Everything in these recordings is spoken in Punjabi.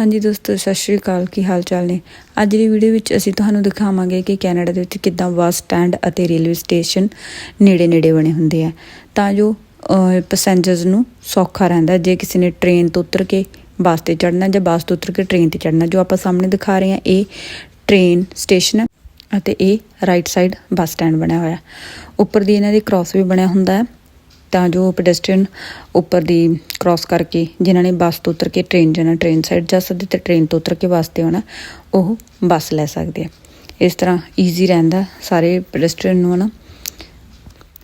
ਹਾਂਜੀ ਦੋਸਤੋ, ਸਤਿ ਸ਼੍ਰੀ ਅਕਾਲ। ਕੀ ਹਾਲ ਚਾਲ ਨੇ? ਅੱਜ ਦੀ ਵੀਡੀਓ ਵਿੱਚ ਅਸੀਂ ਤੁਹਾਨੂੰ ਦਿਖਾਵਾਂਗੇ ਕਿ ਕੈਨੇਡਾ ਦੇ ਵਿੱਚ ਕਿੱਦਾਂ ਬੱਸ ਸਟੈਂਡ ਅਤੇ ਰੇਲਵੇ ਸਟੇਸ਼ਨ ਨੇੜੇ-ਨੇੜੇ ਬਣੇ ਹੁੰਦੇ ਆ। ਤਾਂ ਜੋ ਪੈਸੇਂਜਰਸ ਨੂੰ ਸੌਖਾ ਰਹਿੰਦਾ, ਜੇ ਕਿਸੇ ਨੇ ਟ੍ਰੇਨ ਤੋਂ ਉਤਰ ਕੇ ਬੱਸ ਤੇ ਚੜਨਾ ਜਾਂ ਬੱਸ ਤੋਂ ਉਤਰ ਕੇ ਟ੍ਰੇਨ ਤੇ ਚੜਨਾ ਜੋ ਆਪਾਂ ਸਾਹਮਣੇ ਦਿਖਾ ਰਹੇ ਹਾਂ, ਇਹ ਟ੍ਰੇਨ ਸਟੇਸ਼ਨ ਹੈ ਅਤੇ ਇਹ ਰਾਈਟ ਸਾਈਡ ਬੱਸ ਸਟੈਂਡ ਬਣਿਆ ਹੋਇਆ। ਉੱਪਰ ਦੀ ਇਹਨਾਂ ਦੇ ਕ੍ਰਾਸ ਵੀ ਬਣਿਆ ਹੁੰਦਾ ਹੈ। ਤਾਂ ਜੋ ਪੈਡੈਸਟਰੀਅਨ ਉੱਪਰ ਦੀ ਕ੍ਰਾਸ ਕਰਕੇ, ਜਿਨ੍ਹਾਂ ਨੇ ਬੱਸ ਤੋਂ ਉਤਰ ਕੇ ਟ੍ਰੇਨ ਜਾਣਾ ਟ੍ਰੇਨ ਸਾਈਡ ਜਾ ਸਕਦੇ ਤੇ ਟ੍ਰੇਨ ਤੋਂ ਉਤਰ ਕੇ ਬੱਸ ਤੇ ਆਉਣਾ, ਉਹ ਬੱਸ ਲੈ ਸਕਦੇ ਆ। ਇਸ ਤਰ੍ਹਾਂ ਈਜ਼ੀ ਰਹਿੰਦਾ ਸਾਰੇ ਪੈਡੈਸਟਰੀਅਨ ਨੂੰ ਨਾ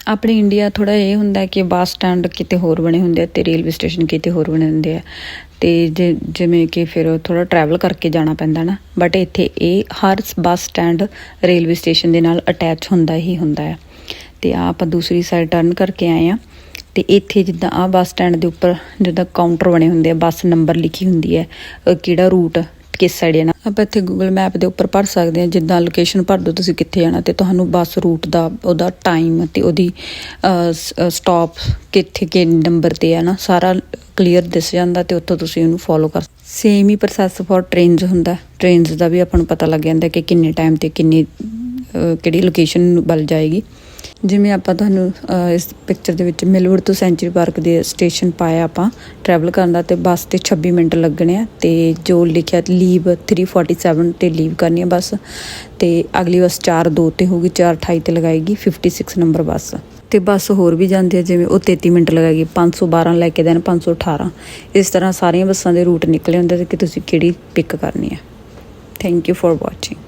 ਆਪਣੇ ਇੰਡੀਆ ਥੋੜਾ ਇਹ ਹੁੰਦਾ ਕਿ ਬੱਸ ਸਟੈਂਡ ਕਿਤੇ ਹੋਰ ਬਣੇ ਹੁੰਦੇ ਆ ਤੇ ਰੇਲਵੇ ਸਟੇਸ਼ਨ ਕਿਤੇ ਹੋਰ ਬਣੇ ਹੁੰਦੇ ਆ। ਤੇ ਜਿਵੇਂ ਕਿ ਫਿਰ ਥੋੜਾ ਟਰੈਵਲ ਕਰਕੇ ਜਾਣਾ ਪੈਂਦਾ ਨਾ ਬਟ ਇੱਥੇ ਇਹ ਹਰ ਬੱਸ ਸਟੈਂਡ ਰੇਲਵੇ ਸਟੇਸ਼ਨ ਦੇ ਨਾਲ ਅਟੈਚ ਹੁੰਦਾ ਹੀ ਹੁੰਦਾ ਹੈ ਤੇ ਆ ਆਪਾਂ ਦੂਸਰੀ ਸਾਈਡ ਟਰਨ ਕਰਕੇ ਆਏ ਆ। ਤੇ ਇੱਥੇ ਜਿੱਦਾਂ ਆ ਬੱਸ ਸਟੈਂਡ ਦੇ ਉੱਪਰ ਜਿੱਦਾਂ ਕਾਊਂਟਰ ਬਣੇ ਹੁੰਦੇ ਆ, ਬੱਸ ਨੰਬਰ ਲਿਖੀ ਹੁੰਦੀ ਹੈ ਕਿਹੜਾ ਰੂਟ ਕਿਸ ਸਾਈਡ ਜਾਣਾ ਆਪਾਂ ਇੱਥੇ ਗੂਗਲ ਮੈਪ ਦੇ ਉੱਪਰ ਭਰ ਸਕਦੇ ਹਾਂ, ਜਿੱਦਾਂ ਲੋਕੇਸ਼ਨ ਭਰ ਦਿਓ ਤੁਸੀਂ ਕਿੱਥੇ ਜਾਣਾ ਤੇ ਤੁਹਾਨੂੰ ਬੱਸ ਰੂਟ ਦਾ ਉਹਦਾ ਟਾਈਮ ਤੇ ਉਹਦੀ ਸਟਾਪ ਕਿੱਥੇ ਕਿ ਨੰਬਰ ਤੇ ਹੈ ਨਾ, ਸਾਰਾ ਕਲੀਅਰ ਦਿਸ ਜਾਂਦਾ ਤੇ ਉੱਥੋਂ ਤੁਸੀਂ ਉਹਨੂੰ ਫੋਲੋ ਕਰ ਸੇਮ ਹੀ। ਪ੍ਰੋਸੈਸ ਫॉर ਟ੍ਰੇਨਸ ਹੁੰਦਾ। ਟ੍ਰੇਨਸ ਦਾ ਵੀ ਆਪਾਂ ਨੂੰ ਪਤਾ ਲੱਗ ਜਾਂਦਾ ਕਿ ਕਿੰਨੇ ਟਾਈਮ ਤੇ ਕਿੰਨੀ ਕਿਹੜੀ ਲੋਕੇਸ਼ਨ ਵੱਲ ਜਾਏਗੀ? ਜਿਵੇਂ ਆਪਾਂ ਤੁਹਾਨੂੰ ਇਸ ਪਿਕਚਰ ਦੇ ਵਿੱਚ ਮਿਲਵੁੱਡ ਤੋਂ ਸੈਂਚਰੀ ਪਾਰਕ ਦੇ ਸਟੇਸ਼ਨ ਪਾਇਆ ਆਪਾਂ ਟਰੈਵਲ ਕਰਨ ਦਾ ਤੇ ਬੱਸ ਤੇ 26 ਮਿੰਟ ਲੱਗਣੇ ਆ ਤੇ ਜੋ ਲਿਖਿਆ ਲੀਵ 347 ਤੇ ਲੀਵ ਕਰਨੀ ਆ ਬੱਸ ਤੇ ਅਗਲੀ ਬੱਸ 4:02 ਤੇ ਹੋਊਗੀ 4:28 ਤੇ ਲਗਾਏਗੀ 56 ਨੰਬਰ ਬੱਸ। ਤੇ ਬੱਸ ਹੋਰ ਵੀ ਜਾਂਦੀ ਹੈ ਜਿਵੇਂ ਉਹ 33 ਮਿੰਟ ਲਗਾਏਗੀ 512 ਲੈ ਕੇ ਦੇਣ 518 ਇਸ ਤਰ੍ਹਾਂ ਸਾਰੀਆਂ ਬੱਸਾਂ ਦੇ ਰੂਟ ਨਿਕਲੇ ਹੁੰਦੇ ਤੇ ਕਿ ਤੁਸੀਂ ਕਿਹੜੀ ਪਿਕ ਕਰਨੀ ਹੈ ਥੈਂਕ ਯੂ ਫॉर ਵਾਚਿੰਗ